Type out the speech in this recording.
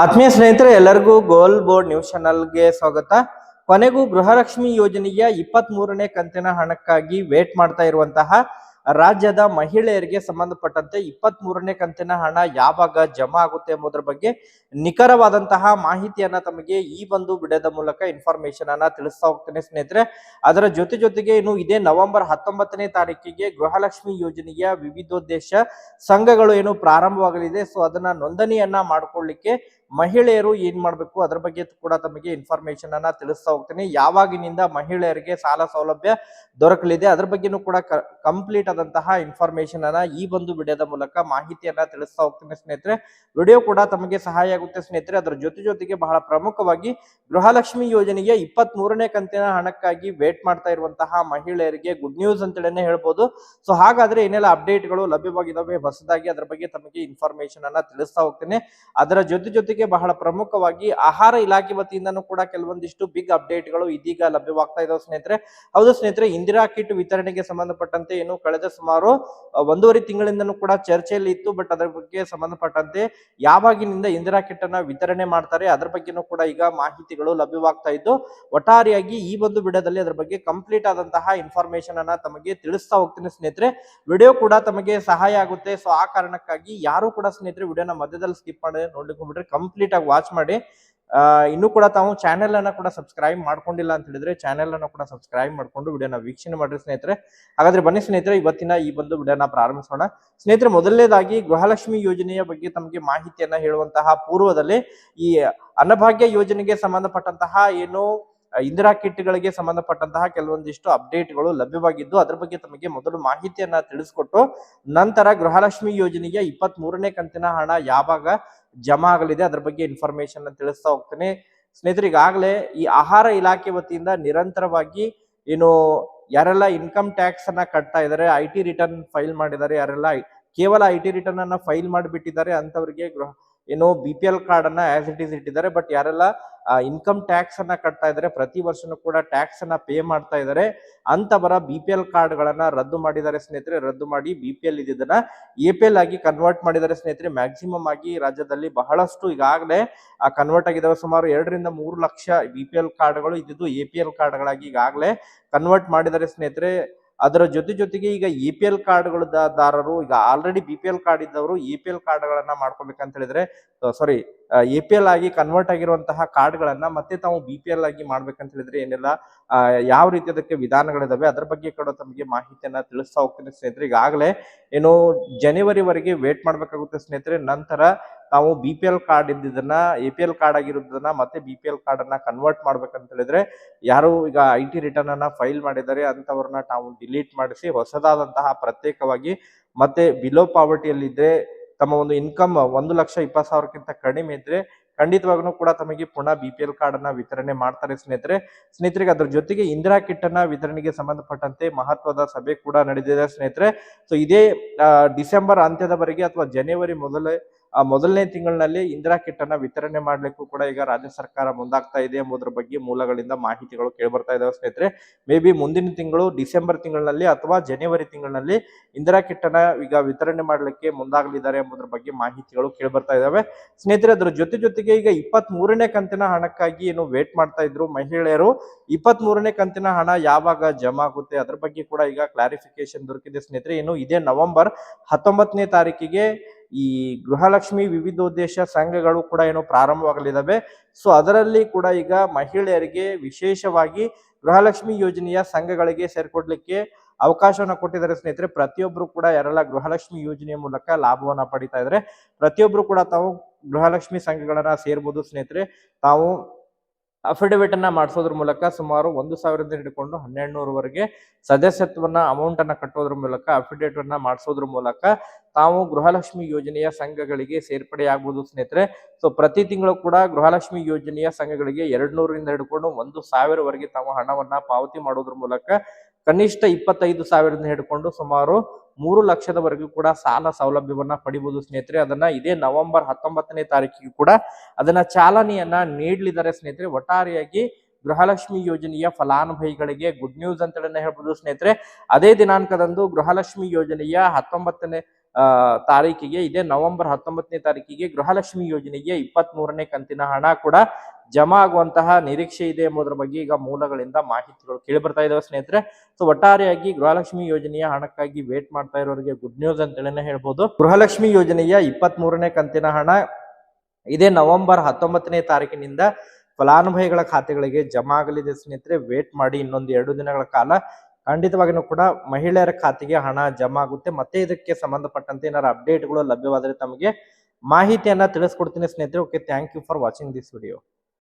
ಆತ್ಮೀಯ ಸ್ನೇಹಿತರೆ, ಎಲ್ಲರಿಗೂ ಗೋಲ್ ಬೋರ್ಡ್ ನ್ಯೂಸ್ ಚಾನಲ್ಗೆ ಸ್ವಾಗತ. ಕೊನೆಗೂ ಗೃಹಲಕ್ಷ್ಮಿ ಯೋಜನೆಯ ಇಪ್ಪತ್ತ್ ಮೂರನೇ ಕಂತಿನ ಹಣಕ್ಕಾಗಿ ವೇಟ್ ಮಾಡ್ತಾ ಇರುವಂತಹ ರಾಜ್ಯದ ಮಹಿಳೆಯರಿಗೆ ಸಂಬಂಧಪಟ್ಟಂತೆ ಇಪ್ಪತ್ತ್ ಮೂರನೇ ಕಂತಿನ ಹಣ ಯಾವಾಗ ಜಮಾ ಆಗುತ್ತೆ ಎಂಬುದರ ಬಗ್ಗೆ ನಿಖರವಾದಂತಹ ಮಾಹಿತಿಯನ್ನ ತಮಗೆ ಈ ಒಂದು ವಿಡಿಯೋದ ಮೂಲಕ ಇನ್ಫಾರ್ಮೇಶನ್ ಅನ್ನ ತಿಳಿಸ್ತಾ ಹೋಗ್ತೇನೆ ಸ್ನೇಹಿತರೆ. ಅದರ ಜೊತೆ ಜೊತೆಗೆ ಇನ್ನು ಇದೇ ನವೆಂಬರ್ ಹತ್ತೊಂಬತ್ತನೇ ತಾರೀಕಿಗೆ ಗೃಹಲಕ್ಷ್ಮಿ ಯೋಜನೆಯ ವಿವಿಧೋದ್ದೇಶ ಸಂಘಗಳು ಏನು ಪ್ರಾರಂಭವಾಗಲಿದೆ, ಸೊ ಅದನ್ನ ನೋಂದಣಿಯನ್ನ ಮಾಡ್ಕೊಳ್ಳಿಕ್ಕೆ ಮಹಿಳೆಯರು ಏನ್ ಮಾಡಬೇಕು? ಅದ್ರ ಬಗ್ಗೆ ಕೂಡ ತಮಗೆ ಇನ್ಫಾರ್ಮೇಶನ್ ಅನ್ನ ತಿಳಿಸ್ತಾ ಹೋಗ್ತೀನಿ. ಯಾವಾಗಿನಿಂದ ಮಹಿಳೆಯರಿಗೆ ಸಾಲ ಸೌಲಭ್ಯ ದೊರಕಲಿದೆ? ಅದ್ರ ಬಗ್ಗೆನೂ ಕೂಡ ಕಂಪ್ಲೀಟ್ ಆದಂತಹ ಇನ್ಫಾರ್ಮೇಶನ್ ಅನ್ನ ಈ ಒಂದು ವಿಡಿಯೋದ ಮೂಲಕ ಮಾಹಿತಿಯನ್ನ ತಿಳಿಸ್ತಾ ಹೋಗ್ತೀನಿ ಸ್ನೇಹಿತರೆ. ವಿಡಿಯೋ ಕೂಡ ತಮಗೆ ಸಹಾಯ ಆಗುತ್ತೆ ಸ್ನೇಹಿತರೆ. ಅದರ ಜೊತೆ ಜೊತೆಗೆ ಬಹಳ ಪ್ರಮುಖವಾಗಿ ಗೃಹಲಕ್ಷ್ಮಿ ಯೋಜನೆಗೆ ಇಪ್ಪತ್ತ್ ಮೂರನೇ ಕಂತಿನ ಹಣಕ್ಕಾಗಿ ವೇಟ್ ಮಾಡ್ತಾ ಇರುವಂತಹ ಮಹಿಳೆಯರಿಗೆ ಗುಡ್ ನ್ಯೂಸ್ ಅಂತೇಳಿ ಹೇಳ್ಬೋದು. ಸೊ ಹಾಗಾದ್ರೆ ಏನೆಲ್ಲ ಅಪ್ಡೇಟ್ಗಳು ಲಭ್ಯವಾಗಿದ್ದಾವೆ ಹೊಸದಾಗಿ ಅದರ ಬಗ್ಗೆ ತಮಗೆ ಇನ್ಫಾರ್ಮೇಶನ್ ಅನ್ನ ತಿಳಿಸ್ತಾ ಹೋಗ್ತೇನೆ. ಅದರ ಜೊತೆ ಜೊತೆಗೆ ಬಹಳ ಪ್ರಮುಖವಾಗಿ ಆಹಾರ ಇಲಾಖೆ ವತಿಯಿಂದನೂ ಕೂಡ ಕೆಲವೊಂದಿಷ್ಟು ಬಿಗ್ ಅಪ್ಡೇಟ್ಗಳು ಇದೀಗ ಲಭ್ಯವಾಗ್ತಾ ಇದಾವೆ ಸ್ನೇಹಿತರೆ. ಹೌದು ಸ್ನೇಹಿತರೆ, ಇಂದಿರಾ ಕಿಟ್ ವಿತರಣೆಗೆ ಸಂಬಂಧಪಟ್ಟಂತೆ ಏನು ಕಳೆದ ಸುಮಾರು ಒಂದೂವರೆ ತಿಂಗಳಿಂದನೂ ಕೂಡ ಚರ್ಚೆಯಲ್ಲಿ ಇತ್ತು ಬಟ್ ಅದರ ಬಗ್ಗೆ ಸಂಬಂಧಪಟ್ಟಂತೆ ಯಾವಾಗಿನಿಂದ ಇಂದಿರಾ ಕಿಟ್ ಅನ್ನ ವಿತರಣೆ ಮಾಡ್ತಾರೆ, ಅದರ ಬಗ್ಗೆನೂ ಕೂಡ ಈಗ ಮಾಹಿತಿಗಳು ಲಭ್ಯವಾಗ್ತಾ ಇದ್ದು, ಒಟ್ಟಾರೆಯಾಗಿ ಈ ಒಂದು ವಿಡಿಯೋದಲ್ಲಿ ಅದರ ಬಗ್ಗೆ ಕಂಪ್ಲೀಟ್ ಆದಂತಹ ಇನ್ಫಾರ್ಮೇಶನ್ ಅನ್ನ ತಮಗೆ ತಿಳಿಸ್ತಾ ಹೋಗ್ತೀನಿ ಸ್ನೇಹಿತರೆ. ವಿಡಿಯೋ ಕೂಡ ತಮಗೆ ಸಹಾಯ ಆಗುತ್ತೆ ಸೊ ಆ ಕಾರಣಕ್ಕಾಗಿ ಯಾರು ಕೂಡ ಸ್ನೇಹಿತರೆ ವಿಡಿಯೋನ ಮಧ್ಯದಲ್ಲಿ ಸ್ಕಿಪ್ ಮಾಡಿ ನೋಡ್ಲಿಕ್ಕೆ ಹೋಗ್ಬಿಟ್ರೆ ಕಂಪ್ಲೀಟ್ ಆಗಿ ವಾಚ್ ಮಾಡಿ ಇನ್ನೂ ಕೂಡ ತಾವು ಚಾನೆಲ್ ಅನ್ನ ಕೂಡ ಸಬ್ಸ್ಕ್ರೈಬ್ ಮಾಡ್ಕೊಂಡಿಲ್ಲ ಅಂತ ಹೇಳಿದ್ರೆ ಚಾನೆಲ್ ಅನ್ನ ಕೂಡ ಸಬ್ಸ್ಕ್ರೈಬ್ ಮಾಡ್ಕೊಂಡು ವಿಡಿಯೋನ ವೀಕ್ಷಣೆ ಮಾಡ್ರಿ ಸ್ನೇಹಿತರೆ. ಹಾಗಾದ್ರೆ ಬನ್ನಿ ಸ್ನೇಹಿತರೆ, ಇವತ್ತಿನ ಈ ಒಂದು ವಿಡಿಯೋನ ಪ್ರಾರಂಭಿಸೋಣ. ಸ್ನೇಹಿತರೆ, ಮೊದಲನೇದಾಗಿ ಗೃಹಲಕ್ಷ್ಮಿ ಯೋಜನೆಯ ಬಗ್ಗೆ ತಮಗೆ ಮಾಹಿತಿಯನ್ನ ಹೇಳುವಂತಹ ಪೂರ್ವದಲ್ಲಿ ಈ ಅನ್ನಭಾಗ್ಯ ಯೋಜನೆಗೆ ಸಂಬಂಧಪಟ್ಟಂತಹ ಏನು, ಇಂದಿರಾ ಕಿಟ್ಗಳಿಗೆ ಸಂಬಂಧಪಟ್ಟಂತಹ ಕೆಲವೊಂದಿಷ್ಟು ಅಪ್ಡೇಟ್ಗಳು ಲಭ್ಯವಾಗಿದ್ದು, ಅದ್ರ ಬಗ್ಗೆ ತಮಗೆ ಮೊದಲು ಮಾಹಿತಿಯನ್ನ ತಿಳಿಸ್ಕೊಟ್ಟು, ನಂತರ ಗೃಹಲಕ್ಷ್ಮಿ ಯೋಜನೆಯ ಇಪ್ಪತ್ತ್ ಕಂತಿನ ಹಣ ಯಾವಾಗ ಜಮಾ ಆಗಲಿದೆ, ಅದ್ರ ಬಗ್ಗೆ ಇನ್ಫಾರ್ಮೇಶನ್ ತಿಳಿಸ್ತಾ ಹೋಗ್ತೇನೆ. ಸ್ನೇಹಿತರೆ, ಈಗಾಗಲೇ ಈ ಆಹಾರ ಇಲಾಖೆ ವತಿಯಿಂದ ನಿರಂತರವಾಗಿ ಏನು ಯಾರೆಲ್ಲ ಇನ್ಕಮ್ ಟ್ಯಾಕ್ಸ್ ಅನ್ನ ಕಟ್ತಾ ಇದ್ದಾರೆ ಐ ಟಿ ರಿಟರ್ನ್ ಫೈಲ್ ಮಾಡಿದ್ದಾರೆ, ಯಾರೆಲ್ಲ ಕೇವಲ ಐ ಟಿ ರಿಟರ್ನ್ ಅನ್ನ ಫೈಲ್ ಮಾಡಿಬಿಟ್ಟಿದ್ದಾರೆ ಅಂತವರಿಗೆ ಗೃಹ ಏನು ಬಿ ಪಿ ಎಲ್ ಕಾರ್ಡ್ ಅನ್ನ ಆಸ್ ಇಟ್ ಈಸ್ ಇಟ್ಟಿದ್ದಾರೆ ಬಟ್ ಯಾರೆಲ್ಲ ಇನ್ಕಮ್ ಟ್ಯಾಕ್ಸ್ ಅನ್ನ ಕಟ್ತಾ ಇದ್ದಾರೆ, ಪ್ರತಿ ವರ್ಷನೂ ಕೂಡ ಟ್ಯಾಕ್ಸ್ ಅನ್ನ ಪೇ ಮಾಡ್ತಾ ಇದ್ದಾರೆ, ಅಂತವರ ಬಿ ಪಿ ಎಲ್ ಕಾರ್ಡ್ ಗಳನ್ನ ರದ್ದು ಮಾಡಿದ್ದಾರೆ ಸ್ನೇಹಿತರೆ, ರದ್ದು ಮಾಡಿ ಬಿ ಪಿ ಎಲ್ ಇದನ್ನ ಎ ಪಿ ಎಲ್ ಆಗಿ ಕನ್ವರ್ಟ್ ಮಾಡಿದ್ದಾರೆ ಸ್ನೇಹಿತರೆ. ಮ್ಯಾಕ್ಸಿಮಮ್ ಆಗಿ ರಾಜ್ಯದಲ್ಲಿ ಬಹಳಷ್ಟು ಈಗಾಗಲೇ ಕನ್ವರ್ಟ್ ಆಗಿದ್ದಾವೆ. ಸುಮಾರು ಎರಡರಿಂದ ಮೂರು ಲಕ್ಷ ಬಿ ಪಿ ಎಲ್ ಕಾರ್ಡ್ಗಳು ಇದ್ದಿದ್ದು ಎ ಪಿ ಎಲ್ ಕಾರ್ಡ್ಗಳಾಗಿ ಈಗಾಗಲೇ ಕನ್ವರ್ಟ್ ಮಾಡಿದ್ದಾರೆ ಸ್ನೇಹಿತರೆ. ಅದರ ಜೊತೆ ಜೊತೆಗೆ ಈಗ ಇ ಪಿ ಎಲ್ ದಾರರು ಈಗ already B P L card ಇದ್ದವರು ಇ ಪಿ ಎಲ್ ಕಾರ್ಡ್ಗಳನ್ನ ಮಾಡ್ಕೋಬೇಕಂತ ಹೇಳಿದ್ರೆ ಸಾರಿ ಎ ಪಿ ಎಲ್ ಆಗಿ ಕನ್ವರ್ಟ್ ಆಗಿರುವಂತಹ ಕಾರ್ಡ್ಗಳನ್ನ ಮತ್ತೆ ತಾವು ಬಿ ಪಿ ಎಲ್ ಆಗಿ ಮಾಡ್ಬೇಕಂತ ಹೇಳಿದ್ರೆ ಏನೆಲ್ಲ. ಯಾವ ರೀತಿ ಅದಕ್ಕೆ ವಿಧಾನಗಳಿದಾವೆ, ಅದ್ರ ಬಗ್ಗೆ ಕೂಡ ತಮಗೆ ಮಾಹಿತಿಯನ್ನ ತಿಳಿಸ್ತಾ ಹೋಗ್ತೇನೆ ಸ್ನೇಹಿತರೆ. ಈಗಾಗಲೇ ಏನು ಜನವರಿವರೆಗೆ ವೇಟ್ ಮಾಡ್ಬೇಕಾಗುತ್ತೆ ಸ್ನೇಹಿತರೆ. ನಂತರ ತಾವು ಬಿ ಪಿ ಎಲ್ ಕಾರ್ಡ್ ಇದ್ದಿದ್ದನ್ನ ಎ ಪಿ ಎಲ್ ಕಾರ್ಡ್ ಆಗಿರೋದನ್ನ ಮತ್ತೆ ಬಿ ಪಿ ಎಲ್ ಕಾರ್ಡ್ ಅನ್ನ ಕನ್ವರ್ಟ್ ಮಾಡ್ಬೇಕಂತ ಹೇಳಿದ್ರೆ, ಯಾರು ಈಗ ಐ ಟಿ ರಿಟರ್ನ್ ಅನ್ನ ಫೈಲ್ ಮಾಡಿದ್ದಾರೆ, ಅಂತವ್ರನ್ನ ತಾವು ಡಿಲೀಟ್ ಮಾಡಿಸಿ ಹೊಸದಾದಂತಹ ಪ್ರತ್ಯೇಕವಾಗಿ ಮತ್ತೆ ಬಿಲೋ ಪಾವರ್ಟಿಯಲ್ಲಿದ್ರೆ ತಮ್ಮ ಒಂದು ಇನ್ಕಮ್ ಒಂದು ಲಕ್ಷ ಇಪ್ಪತ್ತು ಸಾವಿರಕ್ಕಿಂತ ಕಡಿಮೆ ಇದ್ರೆ ಖಂಡಿತವಾಗ್ಲೂ ಕೂಡ ತಮಗೆ ಪುನಃ ಬಿ ಪಿ ಎಲ್ ಕಾರ್ಡ್ ಅನ್ನ ವಿತರಣೆ ಮಾಡ್ತಾರೆ ಸ್ನೇಹಿತರೆ. ಸ್ನೇಹಿತರಿಗೆ ಅದ್ರ ಜೊತೆಗೆ ಇಂದಿರಾ ಕಿಟ್ ಅನ್ನ ವಿತರಣೆಗೆ ಸಂಬಂಧಪಟ್ಟಂತೆ ಮಹತ್ವದ ಸಭೆ ಕೂಡ ನಡೆದಿದೆ ಸ್ನೇಹಿತರೆ. ಸೊ ಇದೇ ಡಿಸೆಂಬರ್ ಅಂತ್ಯದವರೆಗೆ ಅಥವಾ ಜನವರಿ ಮೊದಲೇ ಆ, ಮೊದಲನೇ ತಿಂಗಳಿನಲ್ಲಿ ಇಂದಿರಾ ಕಿಟ್ ಅನ್ನ ವಿತರಣೆ ಮಾಡ್ಲಿಕ್ಕೂ ಕೂಡ ಈಗ ರಾಜ್ಯ ಸರ್ಕಾರ ಮುಂದಾಗ್ತಾ ಇದೆ ಎಂಬುದರ ಬಗ್ಗೆ ಮೂಲಗಳಿಂದ ಮಾಹಿತಿಗಳು ಕೇಳ್ಬರ್ತಾ ಇದಾವೆ ಸ್ನೇಹಿತರೆ. ಮೇ ಬಿ ಮುಂದಿನ ತಿಂಗಳು ಡಿಸೆಂಬರ್ ತಿಂಗಳಲ್ಲಿ ಅಥವಾ ಜನವರಿ ತಿಂಗಳಲ್ಲಿ ಇಂದಿರಾ ಕಿಟ್ ಅನ್ನ ಈಗ ವಿತರಣೆ ಮಾಡ್ಲಿಕ್ಕೆ ಮುಂದಾಗಲಿದ್ದಾರೆ ಎಂಬುದರ ಬಗ್ಗೆ ಮಾಹಿತಿಗಳು ಕೇಳ್ಬರ್ತಾ ಇದಾವೆ. ಸ್ನೇಹಿತರೆ ಅದ್ರ ಜೊತೆ ಜೊತೆಗೆ ಈಗ ಇಪ್ಪತ್ತ್ ಮೂರನೇ ಕಂತಿನ ಹಣಕ್ಕಾಗಿ ಏನು ವೇಟ್ ಮಾಡ್ತಾ ಇದ್ರು ಮಹಿಳೆಯರು. ಇಪ್ಪತ್ತ್ ಮೂರನೇ ಕಂತಿನ ಹಣ ಯಾವಾಗ ಜಮಾ ಆಗುತ್ತೆ ಅದ್ರ ಬಗ್ಗೆ ಕೂಡ ಈಗ ಕ್ಲಾರಿಫಿಕೇಶನ್ ದೊರಕಿದೆ ಸ್ನೇಹಿತರೆ. ಏನು ಇದೇ ನವೆಂಬರ್ ಹತ್ತೊಂಬತ್ತನೇ ತಾರೀಕಿಗೆ ಈ ಗೃಹಲಕ್ಷ್ಮಿ ವಿವಿಧೋದ್ದೇಶ ಸಂಘಗಳು ಕೂಡ ಏನು ಪ್ರಾರಂಭವಾಗಲಿದ್ದಾವೆ. ಸೊ ಅದರಲ್ಲಿ ಕೂಡ ಈಗ ಮಹಿಳೆಯರಿಗೆ ವಿಶೇಷವಾಗಿ ಗೃಹಲಕ್ಷ್ಮಿ ಯೋಜನೆಯ ಸಂಘಗಳಿಗೆ ಸೇರ್ಕೊಡ್ಲಿಕ್ಕೆ ಅವಕಾಶವನ್ನು ಕೊಟ್ಟಿದ್ದಾರೆ ಸ್ನೇಹಿತರೆ. ಪ್ರತಿಯೊಬ್ಬರು ಕೂಡ ಯಾರೆಲ್ಲ ಗೃಹಲಕ್ಷ್ಮಿ ಯೋಜನೆಯ ಮೂಲಕ ಲಾಭವನ್ನ ಪಡಿತಾ ಇದ್ದಾರೆ ಪ್ರತಿಯೊಬ್ಬರು ಕೂಡ ತಾವು ಗೃಹಲಕ್ಷ್ಮಿ ಸಂಘಗಳನ್ನ ಸೇರ್ಬೋದು ಸ್ನೇಹಿತರೆ. ತಾವು ಅಫಿಡವಿಟ್ ಅನ್ನ ಮಾಡಿಸೋದ್ರ ಮೂಲಕ ಸುಮಾರು ಒಂದು ಸಾವಿರದಿಂದ ಹಿಡ್ಕೊಂಡು ಹನ್ನೆರಡು ನೂರವರೆಗೆ ಸದಸ್ಯತ್ವನ ಅಮೌಂಟ್ ಅನ್ನ ಕಟ್ಟೋದ್ರ ಮೂಲಕ ಅಫಿಡೇಟ್ ಅನ್ನ ಮಾಡಿಸೋದ್ರ ಮೂಲಕ ತಾವು ಗೃಹಲಕ್ಷ್ಮಿ ಯೋಜನೆಯ ಸಂಘಗಳಿಗೆ ಸೇರ್ಪಡೆಯಾಗಬಹುದು ಸ್ನೇಹಿತರೆ. ಸೊ ಪ್ರತಿ ತಿಂಗಳು ಕೂಡ ಗೃಹಲಕ್ಷ್ಮಿ ಯೋಜನೆಯ ಸಂಘಗಳಿಗೆ ಎರಡ್ ನೂರರಿಂದ ಹಿಡ್ಕೊಂಡು ಒಂದು ಸಾವಿರವರೆಗೆ ತಾವು ಹಣವನ್ನ ಪಾವತಿ ಮಾಡೋದ್ರ ಮೂಲಕ ಕನಿಷ್ಠ ಇಪ್ಪತ್ತೈದು ಸಾವಿರದಿಂದ ಹಿಡ್ಕೊಂಡು ಸುಮಾರು ಮೂರು ಲಕ್ಷದವರೆಗೂ ಕೂಡ ಸಾಲ ಸೌಲಭ್ಯವನ್ನ ಪಡಿಬಹುದು ಸ್ನೇಹಿತರೆ. ಅದನ್ನ ಇದೇ ನವೆಂಬರ್ ಹತ್ತೊಂಬತ್ತನೇ ತಾರೀಕಿಗೆ ಕೂಡ ಅದನ್ನ ಚಾಲನೆಯನ್ನ ನೀಡಲಿದ್ದಾರೆ ಸ್ನೇಹಿತರೆ. ಒಟ್ಟಾರೆಯಾಗಿ ಗೃಹಲಕ್ಷ್ಮಿ ಯೋಜನೆಯ ಫಲಾನುಭವಿಗಳಿಗೆ ಗುಡ್ ನ್ಯೂಸ್ ಅಂತ ಹೇಳ್ಬೋದು ಸ್ನೇಹಿತರೆ. ಅದೇ ದಿನಾಂಕದಂದು ಗೃಹಲಕ್ಷ್ಮಿ ಯೋಜನೆಯ ಹತ್ತೊಂಬತ್ತನೇ ತಾರೀಕಿಗೆ, ಇದೇ ನವೆಂಬರ್ ಹತ್ತೊಂಬತ್ತನೇ ತಾರೀಕಿಗೆ ಗೃಹಲಕ್ಷ್ಮಿ ಯೋಜನೆಗೆ ಇಪ್ಪತ್ತ್ ಮೂರನೇ ಕಂತಿನ ಹಣ ಕೂಡ ಜಮಾ ಆಗುವಂತಹ ನಿರೀಕ್ಷೆ ಇದೆ ಎಂಬುದರ ಬಗ್ಗೆ ಈಗ ಮೂಲಗಳಿಂದ ಮಾಹಿತಿಗಳು ಕೇಳಿ ಬರ್ತಾ ಇದಾವೆ ಸ್ನೇಹಿತರೆ. ಸೊ ಒಟ್ಟಾರೆಯಾಗಿ ಗೃಹಲಕ್ಷ್ಮಿ ಯೋಜನೆಯ ಹಣಕ್ಕಾಗಿ ವೇಟ್ ಮಾಡ್ತಾ ಇರೋರಿಗೆ ಗುಡ್ ನ್ಯೂಸ್ ಅಂತೇಳಿನೇ ಹೇಳ್ಬೋದು. ಗೃಹಲಕ್ಷ್ಮಿ ಯೋಜನೆಯ ಇಪ್ಪತ್ತ್ ಮೂರನೇ ಕಂತಿನ ಹಣ ಇದೇ ನವೆಂಬರ್ ಹತ್ತೊಂಬತ್ತನೇ ತಾರೀಕಿನಿಂದ ಫಲಾನುಭವಿಗಳ ಖಾತೆಗಳಿಗೆ ಜಮಾ ಆಗಲಿದೆ ಸ್ನೇಹಿತರೆ. ವೇಟ್ ಮಾಡಿ ಇನ್ನೊಂದು ಎರಡು ದಿನಗಳ ಕಾಲ ಖಂಡಿತವಾಗಿನೂ ಕೂಡ ಮಹಿಳೆಯರ ಖಾತೆಗೆ ಹಣ ಜಮಾ ಆಗುತ್ತೆ. ಮತ್ತೆ ಇದಕ್ಕೆ ಸಂಬಂಧಪಟ್ಟಂತೆ ಏನಾದ್ರು ಅಪ್ಡೇಟ್ಗಳು ಲಭ್ಯವಾದರೆ ತಮಗೆ ಮಾಹಿತಿಯನ್ನ ತಿಳಿಸ್ಕೊಡ್ತೀನಿ ಸ್ನೇಹಿತರೆ. Okay thank you for watching this video